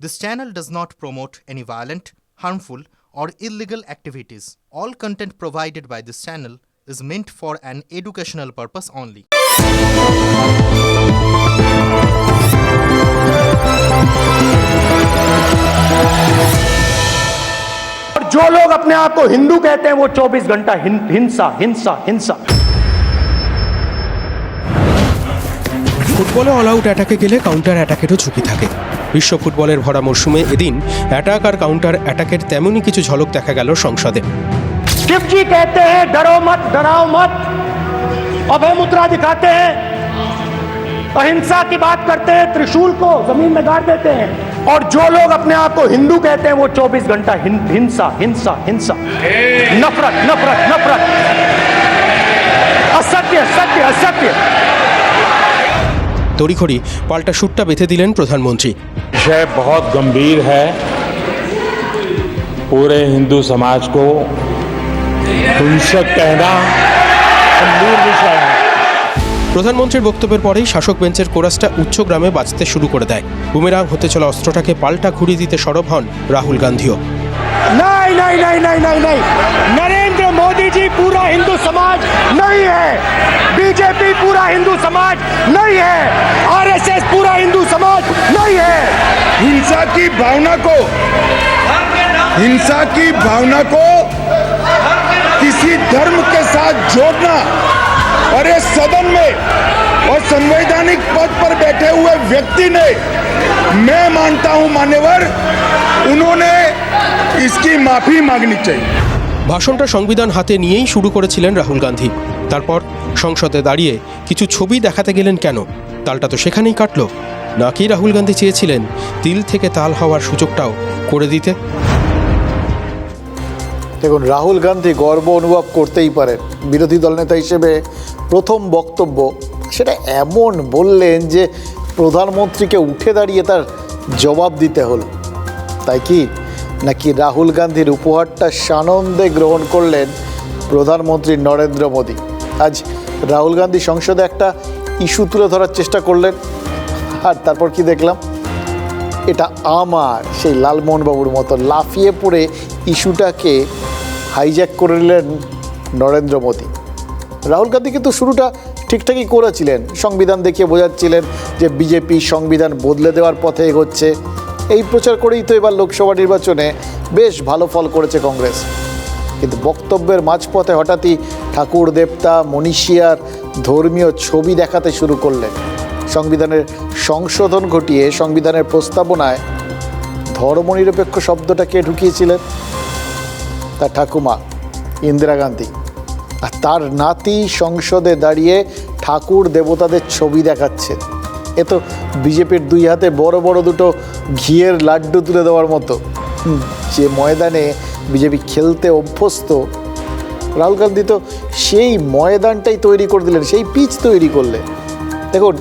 This channel does not promote any violent, harmful, or illegal activities. All content provided by this channel is meant for an educational purpose only. और जो लोग अपने आप को हिंदू कहते हैं वो 24 घंटा हिं- हिंसा हिंसा हिंसा ফুটবলে অল আউট অ্যাটাকে গেলে কাউন্টার অ্যাটাকেরও ঝুঁকি থাকে বিশ্ব ফুটবলের ভরা মরশুমে এদিন অ্যাটাক আর কাউন্টার অ্যাটাকের তেমনই কিছু ঝলক দেখা গেল সংসদে शिव जी कहते हैं डरो मत डराओ मत अभय मुद्रा दिखाते हैं अहिंसा की बात करते हैं त्रिशूल को जमीन में गाड़ देते हैं और जो लोग अपने आप को हिंदू कहते हैं वो 24 घंटा हिं- हिंसा हिंसा हिंसा नफरत नफरत नफरत असत्य सत्य असत्य তড়িঘড়ি পাল্টা সুটটা বেঁধে দিলেন প্রধানমন্ত্রী विषय बहुत गंभीर है पूरे हिंदू समाज को हिंसक कहना गंभीर विषय है প্রধানমন্ত্রীর বক্তব্যের পরেই শাসক বেঞ্চের কোরাসটা উচ্চগ্রামে বাজতে শুরু করে দেয় বুমেরাং হতে চলা অস্ত্রটাকে পাল্টা ঘুরিয়ে দিতে সরব হন রাহুল গান্ধীও नहीं नहीं नहीं नहीं नहीं नहीं नरेंद्र मोदी जी पूरा हिंदू समाज नहीं है बीजेपी पूरा हिंदू समाज नहीं है नहीं है हिंसा की भावना को हिंसा की भावना को किसी धर्म के साथ जोड़ना और इस सदन में और संवैधानिक पद पर बैठे हुए व्यक्ति ने मैं मानता हूं मान्यवर उन्होंने इसकी माफी मांगनी चाहिए ভাষণটা সংবিধান হাতে নিয়েই শুরু করেছিলেন রাহুল গান্ধী তারপর সংসদে দাঁড়িয়ে কিছু ছবি দেখাতে গেলেন কেন তালটা তো সেখানেই কাটলো নাকি রাহুল গান্ধী চেয়েছিলেন তিল থেকে তাল হওয়ার সুযোগটাও করে দিতে? দেখুন, রাহুল গান্ধী গর্ব অনুভব করতেই পারেন। বিরোধী দলনেতা হিসেবে প্রথম বক্তব্য, সেটা এমন বললেন যে প্রধানমন্ত্রীকে উঠে দাঁড়িয়ে তার জবাব দিতে হলো। তাই কি? নাকি রাহুল গান্ধীর উপহারটা সানন্দে গ্রহণ করলেন প্রধানমন্ত্রী নরেন্দ্র মোদী? আজ রাহুল গান্ধী সংসদে একটা ইস্যু তুলে ধরার চেষ্টা করলেন। আর তারপর কি দেখলাম? এটা আমার, সেই লালমোহনবাবুর মতো লাফিয়ে পড়ে ইস্যুটাকে হাইজ্যাক করে নিলেন নরেন্দ্র মোদী। রাহুল গান্ধী কিন্তু শুরুটা ঠিকঠাকই করেছিলেন, সংবিধান দেখিয়ে বোঝাচ্ছিলেন যে বিজেপি সংবিধান বদলে দেওয়ার পথে এগোচ্ছে। এই প্রচার করেই তো এবার লোকসভা নির্বাচনে বেশ ভালো ফল করেছে কংগ্রেস। কিন্তু বক্তব্যের মাঝপথে হঠাৎই ঠাকুর দেবতা মনীষিয়ার ধর্মীয় ছবি দেখাতে শুরু করলেন। সংবিধানের সংশোধন ঘটিয়ে সংবিধানের প্রস্তাবনায় ধর্মনিরপেক্ষ শব্দটাকে ঢুকিয়েছিলেন তার ঠাকুমা ইন্দিরা গান্ধী। আর তার নাতি সংসদে দাঁড়িয়ে ঠাকুর দেবতাদের ছবি দেখাচ্ছে এ তো বিজেপির দুই হাতে বড় বড় দুটো ঘিয়ের লাড্ডু তুলে দেওয়ার মতো। যে ময়দানে বিজেপি খেলতে অভ্যস্ত, রাহুল গান্ধী তো সেই ময়দানটাই তৈরি করে দিলেন, সেই পিচ তৈরি করলেন। দেখুন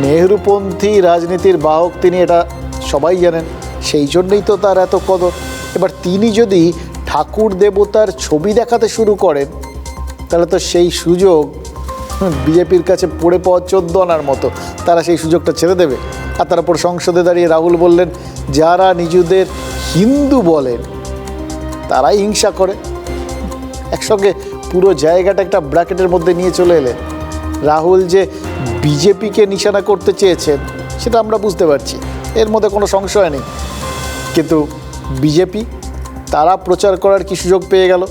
নেহরুপন্থী রাজনীতির বাহক তিনি, এটা সবাই জানেন। সেই জন্যই তো তার এত কদর। এবার তিনি যদি ঠাকুর দেবতার ছবি দেখাতে শুরু করেন, তাহলে তো সেই সুযোগ বিজেপির কাছে পড়ে পাওয়া চোদ্দ আনার মতো। তারা সেই সুযোগটা ছেড়ে দেবে। আর তারপর সংসদে দাঁড়িয়ে রাহুল বললেন, যারা নিজেদের হিন্দু বলেন, তারাই হিংসা করে। একসঙ্গে পুরো জায়গাটা একটা ব্র্যাকেটের মধ্যে নিয়ে চলে এলেন। রাহুল যে বিজেপিকে নিশানা করতে চেয়েছেন, সেটা আমরা বুঝতে পারছি। এর মধ্যে কোনো সংশয় নেই। কিন্তু বিজেপি, তারা প্রচার করার কি সুযোগ পেয়ে গেল?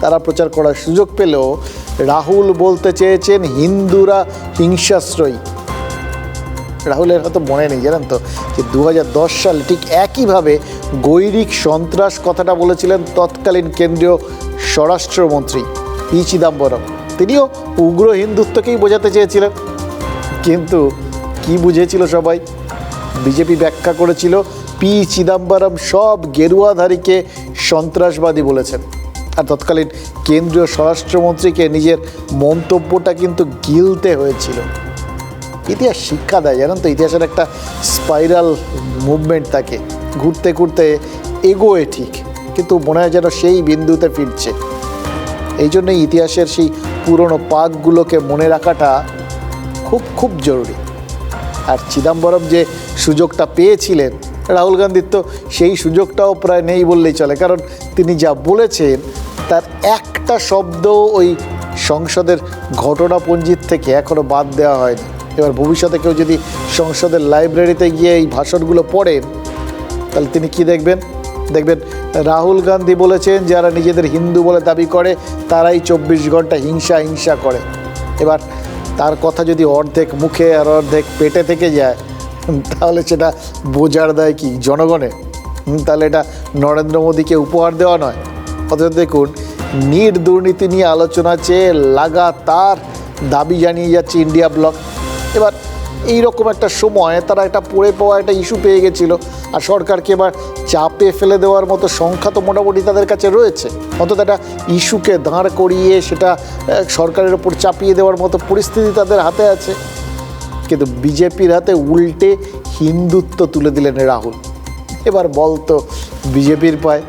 তারা প্রচার করার সুযোগ পেলেও রাহুল বলতে চেয়েছেন হিন্দুরা হিংসাশ্রয়ী। রাহুলের হয়তো মনে নেই, জানেন তো, যে দু হাজার দশ সালে ঠিক একইভাবে গৈরিক সন্ত্রাস কথাটা বলেছিলেন তৎকালীন কেন্দ্রীয় স্বরাষ্ট্রমন্ত্রী পি চিদাম্বরম। তিনিও উগ্র হিন্দুত্বকেই বোঝাতে চেয়েছিলেন। কিন্তু কি বুঝেছিল সবাই? বিজেপি ব্যাখ্যা করেছিল, পি চিদাম্বরম সব গেরুয়াধারীকে সন্ত্রাসবাদী বলেছেন। আর তৎকালীন কেন্দ্রীয় স্বরাষ্ট্রমন্ত্রীকে নিজের মন্তব্যটা কিন্তু গিলতে হয়েছিল। ইতিহাস শিক্ষা দেয়, জানেন তো? ইতিহাসের একটা স্পাইরাল মুভমেন্ট থাকে। ঘুরতে ঘুরতে এগোয় ঠিক, কিন্তু মনে হয় যেন সেই বিন্দুতে ফিরছে। এই জন্যই ইতিহাসের সেই পুরনো পাকগুলোকে মনে রাখাটা খুব খুব জরুরি। আর চিদাম্বরম যে সুযোগটা পেয়েছিলেন, রাহুল গান্ধীর তো সেই সুযোগটাও প্রায় নেই বললেই চলে, কারণ তিনি যা বলেছেন, তার একটা শব্দ ওই সংসদের ঘটনাপঞ্জির থেকে এখনও বাদ দেওয়া হয়নি। এবার ভবিষ্যতে কেউ যদি সংসদের লাইব্রেরিতে গিয়ে এই ভাষণগুলো পড়েন, তাহলে তিনি কি দেখবেন? দেখবেন, রাহুল গান্ধী বলেছেন, যারা নিজেদের হিন্দু বলে দাবি করে, তারাই চব্বিশ ঘণ্টা হিংসা হিংসা করে। এবার তার কথা যদি অর্ধেক মুখে আর অর্ধেক পেটে থেকে যায় তাহলে সেটা বোঝার দেয় কি? জনগণে তাহলে এটা নরেন্দ্র মোদীকে উপহার দেওয়া নয়। অথচ দেখুন, নিট দুর্নীতি নিয়ে আলোচনা চেয়ে লাগাতার দাবি জানিয়ে যাচ্ছে ইন্ডিয়া ব্লক। এবার এই রকম একটা সময় তারা একটা পড়ে পাওয়া একটা ইস্যু পেয়ে গেছিল। আর সরকারকে এবার চাপে ফেলে দেওয়ার মতো সংখ্যা তো মোটামুটি তাদের কাছে রয়েছে। অন্তত একটা ইস্যুকে দাঁড় করিয়ে সেটা সরকারের ওপর চাপিয়ে দেওয়ার মতো পরিস্থিতি তাদের হাতে আছে। কিন্তু বিজেপির হাতে উল্টে হিন্দুত্ব তুলে দিলেন রাহুল। এবার বলতো বিজেপির পায়।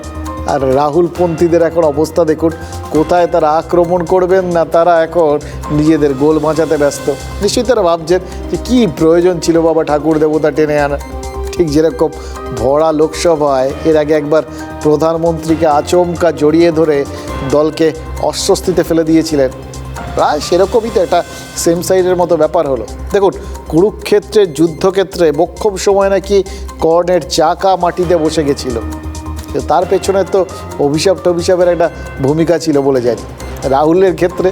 আর রাহুলপন্থীদের এখন অবস্থা দেখুন, কোথায় তারা আক্রমণ করবেন না তারা এখন নিজেদের গোল বাঁচাতে ব্যস্ত। নিশ্চয়ই তারা ভাবছেন যে কী প্রয়োজন ছিল বাবা ঠাকুর দেবতা টেনে আনা ঠিক যেরকম ভরা লোকসভায় এর আগে একবার প্রধানমন্ত্রীকে আচমকা জড়িয়ে ধরে দলকে অস্বস্তিতে ফেলে দিয়েছিলেন। প্রায় সেরকমই তো একটা সেম সাইডের মতো ব্যাপার হলো। দেখুন, কুরুক্ষেত্রের যুদ্ধক্ষেত্রে বক্ষম সময় নাকি কর্ণের চাকা মাটিতে বসে গেছিল। তার পেছনে তো অভিশাপ টভিশাপের একটা ভূমিকা ছিল বলে জানি রাহুলের ক্ষেত্রে,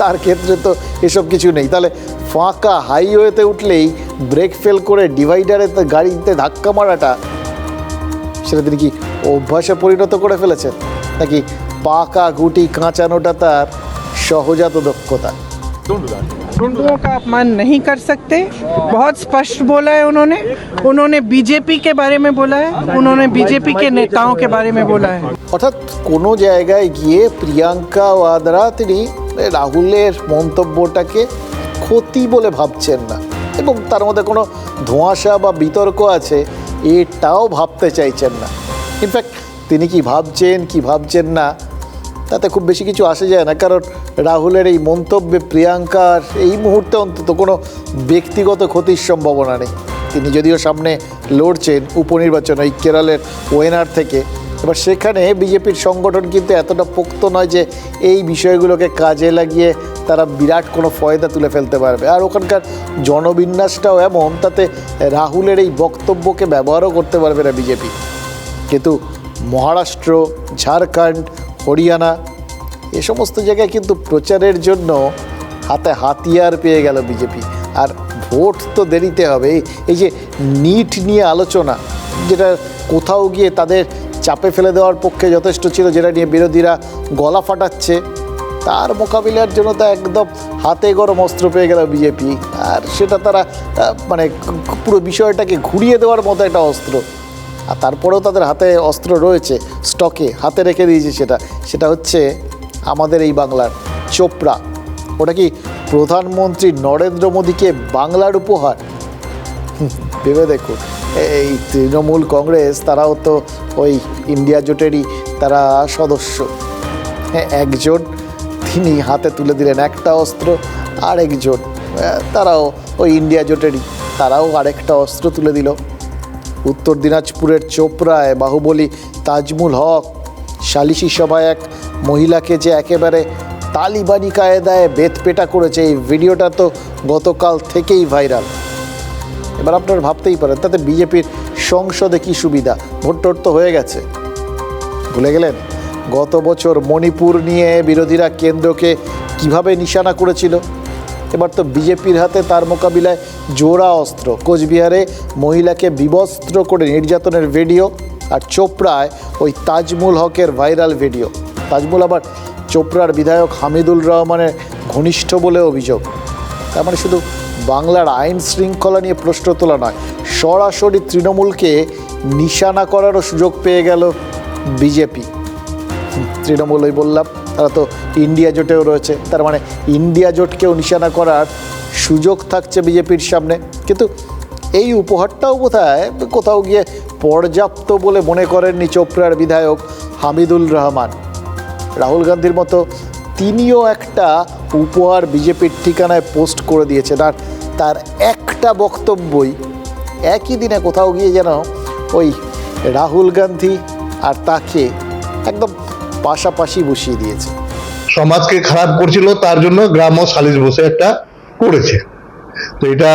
তার ক্ষেত্রে তো এসব কিছু নেই। তাহলে ফাঁকা হাইওয়েতে উঠলেই ব্রেক ফেল করে ডিভাইডারে গাড়িতে ধাক্কা মারাটা, সেটা তিনি কি অভ্যাসে পরিণত করে ফেলেছেন? নাকি পাকা গুটি কাঁচানোটা তার সহজাত দক্ষতা? हिंदुओं का अपमान नहीं कर सकते बहुत स्पष्ट बोला है उन्होंने उन्होंने बीजेपी के बारे में बोला है उन्होंने बीजेपी के नेताओं के बारे में बोला है অর্থাৎ কোনো জায়গায় গিয়ে প্রিয়াঙ্কা ওয়াদ্রা তিনি রাহুলের মন্তব্যটাকে ক্ষতি বলে ভাবছেন না এবং তার মধ্যে কোনো ধোঁয়াশা বা বিতর্ক আছে এটাও ভাবতে চাইছেন না ইনফ্যাক্ট তিনি কি ভাবছেন কি ভাবছেন না তাতে খুব বেশি কিছু আসে যায় না। কারণ রাহুলের এই মন্তব্যে প্রিয়াঙ্কার, এই মুহূর্তে অন্তত কোনো ব্যক্তিগত ক্ষতির সম্ভাবনা নেই। তিনি যদিও সামনে লড়ছেন উপনির্বাচন ওই কেরলের ওয়েনার থেকে। এবার সেখানে বিজেপির সংগঠন কিন্তু এতটা পোক্ত নয় যে এই বিষয়গুলোকে কাজে লাগিয়ে তারা বিরাট কোনো ফয়দা তুলে ফেলতে পারবে। আর ওখানকার জনবিন্যাসটাও এমন, তাতে রাহুলের এই বক্তব্যকে ব্যবহারও করতে পারবে না বিজেপি। কিন্তু মহারাষ্ট্র, ঝাড়খণ্ড হরিয়ানা। এ সমস্ত জায়গায় কিন্তু প্রচারের জন্য হাতে হাতিয়ার পেয়ে গেল বিজেপি। আর ভোট তো দেরিতে হবে। এই- যে নিট নিয়ে আলোচনা, যেটা কোথাও গিয়ে তাদের চাপে ফেলে দেওয়ার পক্ষে যথেষ্ট ছিল, যেটা নিয়ে বিরোধীরা গলা ফাটাচ্ছে, তার মোকাবিলার জন্য তো একদম হাতে গরম অস্ত্র পেয়ে গেল বিজেপি। আর সেটা তারা মানে পুরো বিষয়টাকে ঘুরিয়ে দেওয়ার মতো একটা অস্ত্র। আর তারপরেও তাদের হাতে অস্ত্র রয়েছে স্টকে হাতে রেখে দিয়েছে সেটা। সেটা হচ্ছে আমাদের এই বাংলার চোপড়া। ওটা কি প্রধানমন্ত্রী নরেন্দ্র মোদীকে বাংলার উপহার? ভেবে দেখুন এই তৃণমূল কংগ্রেস, তারাও তো ওই ইন্ডিয়া জোটেরই তারা সদস্য। হ্যাঁ একজন, তিনি হাতে তুলে দিলেন একটা অস্ত্র আর একজন তারাও ওই ইন্ডিয়া জোটেরই, তারাও আরেকটা অস্ত্র তুলে দিল। উত্তর দিনাজপুরের চোপড়ায় বাহুবলী তাজমুল হক। সালিশি সভায় এক মহিলাকে যে একেবারে তালিবানি কায়দায় বেতপেটা করেছে, এই ভিডিওটা তো গতকাল থেকেই ভাইরাল। এবার আপনারা ভাবতেই পারেন, তাতে বিজেপির সংসদে কি সুবিধা? ভোট টোট তো হয়ে গেছে। ভুলে গেলেন? গত বছর মণিপুর নিয়ে বিরোধীরা কেন্দ্রকে কীভাবে নিশানা করেছিল? এবার তো বিজেপির হাতে তার মোকাবিলায় জোড়া অস্ত্র। কোচবিহারে মহিলাকে বিবস্ত্র করে নির্যাতনের ভিডিও আর চোপড়ায় ওই তাজমুল হকের ভাইরাল ভিডিও। তাজমুল আবার চোপড়ার বিধায়ক হামিদুল রহমানের ঘনিষ্ঠ বলে অভিযোগ। তার মানে শুধু বাংলার আইন শৃঙ্খলা নিয়ে প্রশ্ন তোলা নয়, সরাসরি তৃণমূলকে নিশানা করারও সুযোগ পেয়ে গেল বিজেপি। তৃণমূল ওই বললাম। তারা তো ইন্ডিয়া জোটেও রয়েছে। তার মানে ইন্ডিয়া জোটকেও নিশানা করার সুযোগ থাকছে বিজেপির সামনে। কিন্তু এই উপহারটাও বোধহয় কোথাও গিয়ে পর্যাপ্ত বলে মনে করেননি চোপড়ার বিধায়ক হামিদুল রহমান। রাহুল গান্ধীর মতো তিনিও একটা উপহার বিজেপির ঠিকানায় পোস্ট করে দিয়েছেন। আর তার একটা বক্তব্যই একই দিনে কোথাও গিয়ে যেন ওই রাহুল গান্ধী আর তাকে একদম পাশাপাশি বসিয়ে দিয়েছে। সমাজকে খারাপ করছিল তার জন্য গ্রাম্য সালিশ বসে একটা করেছে। তো এটা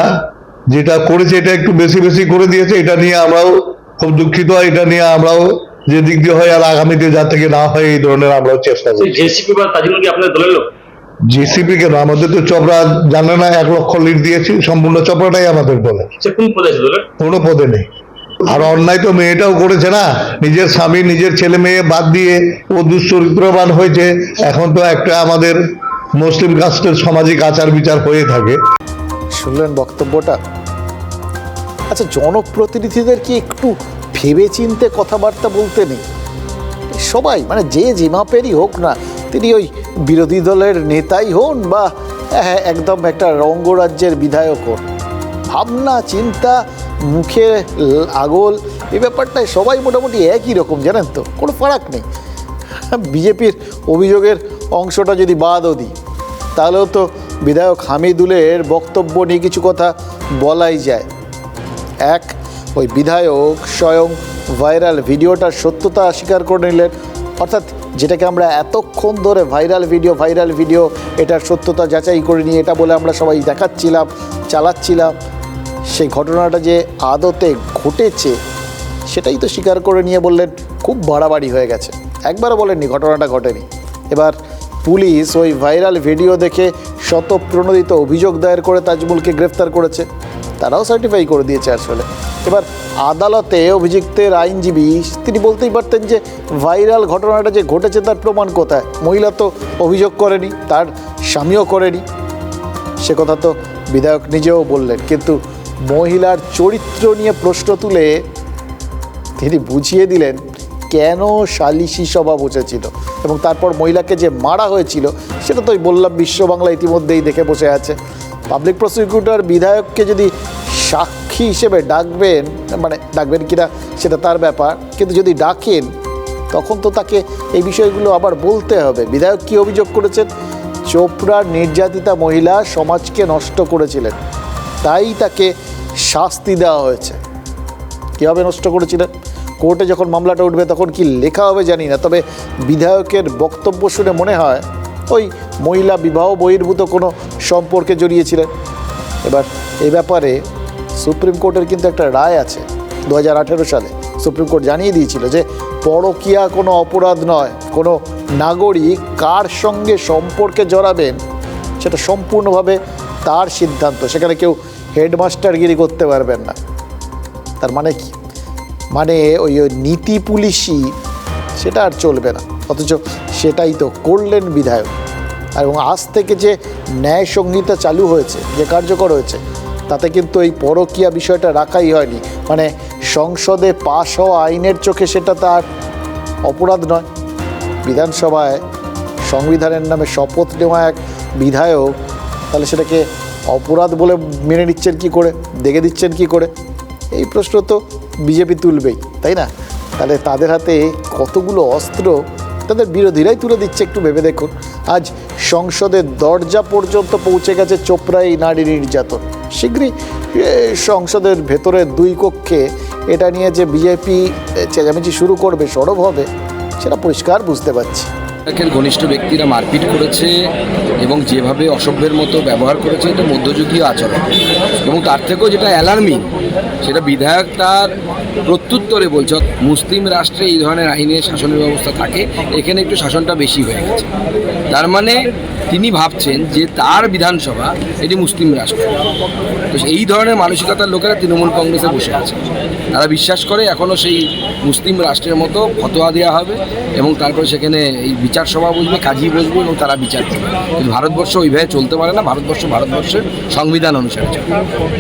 যেটা করেছে এটা একটু বেশি বেশি করে দিয়েছে এটা নিয়ে আমরাও খুব দুঃখিত এটা নিয়ে আমরাও যে দিক দিয়ে হয় আর আগামীতে যা থেকে না হয় এই ধরনের আমরাও চেষ্টা করি জেসিপি বা তাজমুল কি আপনার দলের লোক? জিসিপি কেন? আমাদের তো চপড়া জানে না এক লক্ষ লিড দিয়েছি সম্পূর্ণ চপড়াটাই আমাদের দলে কোন পদে আছে দলের? কোনো পদে নেই। আর অন্যায় তো মেয়েটাও করেছে না। নিজের স্বামী নিজের ছেলে মেয়ে বাদ দিয়ে ও দুশ্চরিত্রবান হয়েছে। এখন তো একটা আমাদের মুসলিম কাস্টের সামাজিক আচার বিচার হয়ে থাকে। শুনলেন বক্তব্যটা? আচ্ছা জনপ্রতিনিধিদের কি একটু ভেবে চিনতে কথাবার্তা বলতে নেই? সবাই মানে যে যে হোক না তিনি ওই বিরোধী দলের নেতাই হন বা হ্যাঁ, একদম একটা রঙ্গরাজ্যের বিধায়ক হন। ভাবনা চিন্তা মুখে আগল, এই ব্যাপারটায় সবাই মোটামুটি একই রকম, জানেন তো? কোনো ফারাক নেই। বিজেপির অভিযোগের অংশটা যদি বাদও দিই, তাহলেও তো বিধায়ক হামিদুলের বক্তব্য নিয়ে কিছু কথা বলাই যায়। এক, ওই বিধায়ক স্বয়ং ভাইরাল ভিডিওটার সত্যতা স্বীকার করে নিলেন। অর্থাৎ যেটাকে আমরা এতক্ষণ ধরে ভাইরাল ভিডিও ভাইরাল ভিডিও, এটার সত্যতা যাচাই করে নিয়ে, এটা বলে আমরা সবাই দেখাচ্ছিলাম, চালাচ্ছিলাম। সেই ঘটনাটা যে আদতে ঘটেছে, সেটাই তো স্বীকার করে নিয়ে বললেন, খুব বাড়াবাড়ি হয়ে গেছে। একবারও বলেননি ঘটনাটা ঘটেনি। এবার পুলিশ ওই ভাইরাল ভিডিও দেখে শত প্রণোদিত অভিযোগ দায়ের করে তাজমুলকে গ্রেফতার করেছে। তারাও সার্টিফাই করে দিয়েছে আসলে এবার আদালতে অভিযুক্তের আইনজীবী, তিনি বলতেই পারতেন যে ভাইরাল ঘটনাটা যে ঘটেছে তার প্রমাণ কোথায়? মহিলা তো অভিযোগ করেনি, তার স্বামীও করেনি। সে কথা তো বিধায়ক নিজেও বললেন, কিন্তু মহিলার চরিত্র নিয়ে প্রশ্ন তুলে তিনি বুঝিয়ে দিলেন কেন সালিশি সভা বসেছিল এবং তারপর মহিলাকে যে মারা হয়েছিল, সেটা তো বললাম বিশ্ব বাংলা ইতিমধ্যেই দেখে বসে আছে। পাবলিক প্রসিকিউটর বিধায়ককে যদি সাক্ষী হিসেবে ডাকবেন মানে ডাকবেন কিনা সেটা তার ব্যাপার, কিন্তু যদি ডাকেন, তখন তো তাকে এই বিষয়গুলো আবার বলতে হবে। বিধায়ক কী অভিযোগ করেছেন? চোপড়ার নির্যাতিতা মহিলা সমাজকে নষ্ট করেছিলেন। তাই তাকে শাস্তি দেওয়া হয়েছে। কীভাবে নষ্ট করেছিলেন? কোর্টে যখন মামলাটা উঠবে তখন কি লেখা হবে জানি না, তবে বিধায়কের বক্তব্য শুনে মনে হয় ওই মহিলা বিবাহ বহির্ভূত কোনো সম্পর্কে জড়িয়েছিলেন। এবার এই ব্যাপারে সুপ্রিম কোর্টের কিন্তু একটা রায় আছে, দু হাজার আঠেরো সালে। সুপ্রিম কোর্ট জানিয়ে দিয়েছিল যে পরকিয়া কোনো অপরাধ নয়, কোনো নাগরিক কার সঙ্গে সম্পর্কে জড়াবেন সেটা সম্পূর্ণভাবে তার সিদ্ধান্ত। সেখানে কেউ হেডমাস্টারগিরি করতে পারবেন না। তার মানে কি? মানে ওই নীতি পুলিশই সেটা আর চলবে না। অথচ সেটাই তো করলেন বিধায়ক। এবং আজ থেকে যে ন্যায় সংহিতা চালু হয়েছে, যে কার্যকর হয়েছে, তাতে কিন্তু এই পরকীয়া বিষয়টা রাখাই হয়নি। মানে সংসদে পাশ হওয়া আইনের চোখে সেটা তার অপরাধ নয়। বিধানসভায় সংবিধানের নামে শপথ নেওয়া এক বিধায়ক তাহলে সেটাকে অপরাধ বলে মেনে নিচ্ছেন কি করে? দেখে দিচ্ছেন কি করে? এই প্রশ্ন তো বিজেপি তুলবেই, তাই না? তাহলে তাদের হাতে কতগুলো অস্ত্র তাদের বিরোধীরাই তুলে দিচ্ছে একটু ভেবে দেখুন। আজ সংসদের দরজা পর্যন্ত পৌঁছে গেছে চোপড়াই নারী নির্যাতন। শীঘ্রই সংসদের ভেতরে দুই কক্ষে এটা নিয়ে যে বিজেপি চেঁচামেচি শুরু করবে, সরব হবে, সেটা পরিষ্কার বুঝতে পারছি। বিধায়কের ঘনিষ্ঠ ব্যক্তিরা মারপিট করেছে এবং যেভাবে অসভ্যের মতো ব্যবহার করেছে এটা মধ্যযুগীয় আচরণ। এবং তার থেকেও যেটা অ্যালার্মিং সেটা বিধায়ক তার প্রত্যুত্তরে বলছে মুসলিম রাষ্ট্রে এই ধরনের আইনের শাসনের ব্যবস্থা থাকে, এখানে একটু শাসনটা বেশি হয়ে গেছে। তার মানে তিনি ভাবছেন যে তার বিধানসভা এটি মুসলিম রাষ্ট্র তো এই ধরনের মানসিকতার লোকেরা তৃণমূল কংগ্রেসে বসে আছে তারা বিশ্বাস করে এখনও সেই মুসলিম রাষ্ট্রের মতো ফতোয়া দেওয়া হবে এবং তারপরে সেখানে এই বিচার সভা বসবে কাজী বসবে এবং তারা বিচার করবে কিন্তু ভারতবর্ষ ওইভাবে চলতে পারে না ভারতবর্ষ ভারতবর্ষের সংবিধান অনুসারে চলে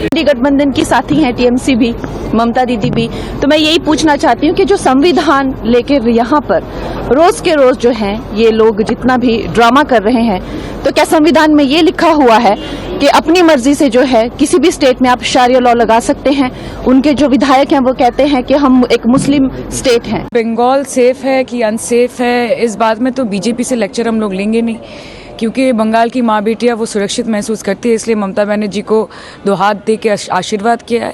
इंडी गठबंधन की साथी हैं टीएमसी भी ममता दीदी भी तो मैं यही पूछना चाहती हूँ कि जो संविधान लेकर यहाँ पर रोज के रोज जो है ये लोग जितना भी ड्रामा कर रहे हैं तो क्या संविधान में ये लिखा हुआ है कि अपनी मर्ज़ी से जो है किसी भी स्टेट में आप शारिया लॉ लगा सकते हैं। उनके जो विधायक हैं, वो कहते हैं कि हम एक मुस्लिम स्टेट हैं। बंगाल सेफ़ है कि अनसेफ है? इस बात में तो बीजेपी से लेक्चर हम लोग लेंगे नहीं, क्योंकि बंगाल की माँ बेटियाँ वो सुरक्षित महसूस करती है, इसलिए ममता बनर्जी को दो हाथ दे के आशीर्वाद किया है।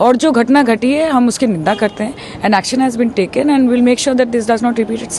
और जो घटना घटी है, हम उसकी निंदा करते हैं। And action has been taken and will make sure that this does not repeat it